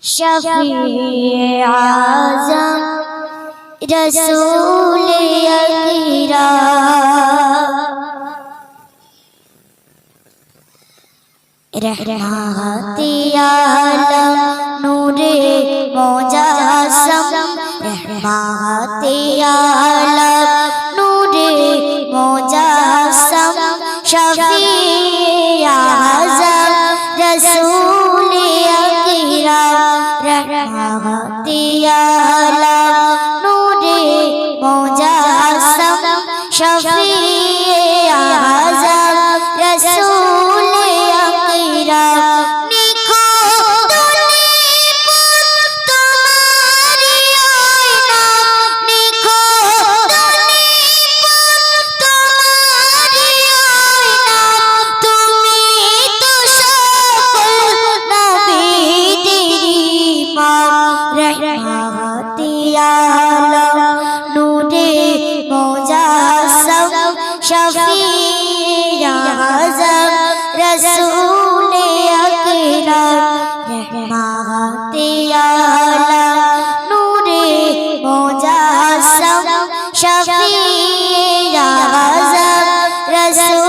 شفیع اعظم رسول اکرام رحمت عالم نور موجہ রহমতিয়ালা নূরে মোজ আলম নূরে মুজাসসম শফি আযম রসূল আকরাম রহমতি আলম। নূরে মুজাসসম শফি আযম রসূল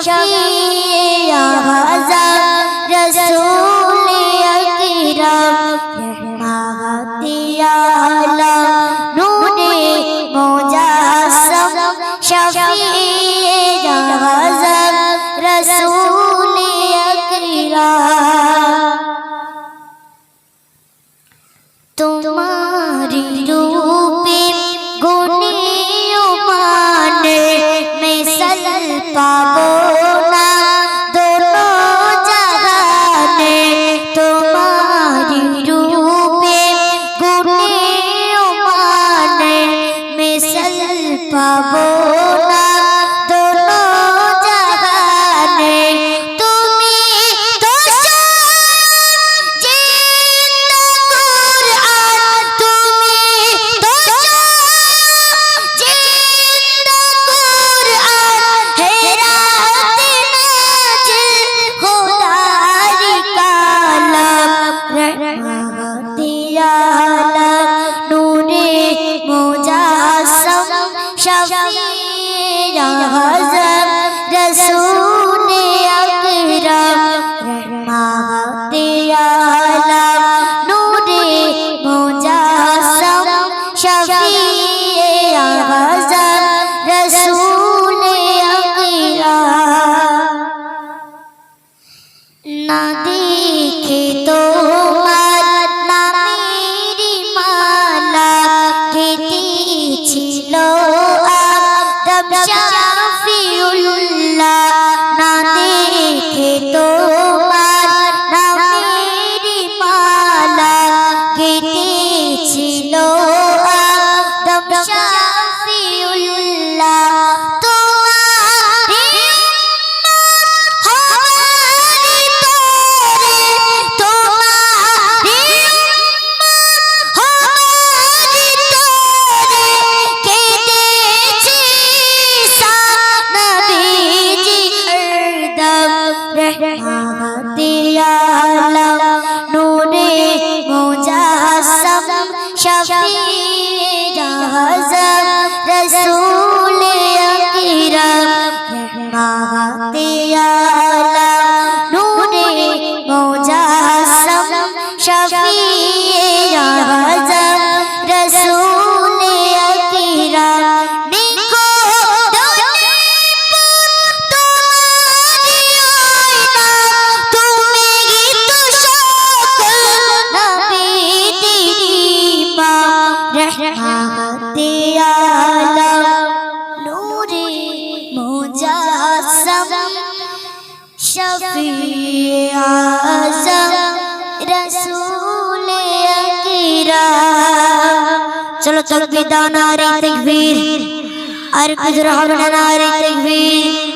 শফিয়া হাজার রসূল আকরাম রহমাতিয়া নূরে মুজাসসম শফিয়া হাজার রসূল আকরাম তোমারি রসূল আকরাম রহমাতে আলম নূরে মুজাসসম শফিয়ে আযম রসূল আকরাম না দেখে रसूल अकीरम माते আলম। নূরে মুজাসম। শফি আজম। রসূল আকরাম। চলো চলো বিদানা রে তাকবীর। আর কুজরা হবে না রে তাকবীর।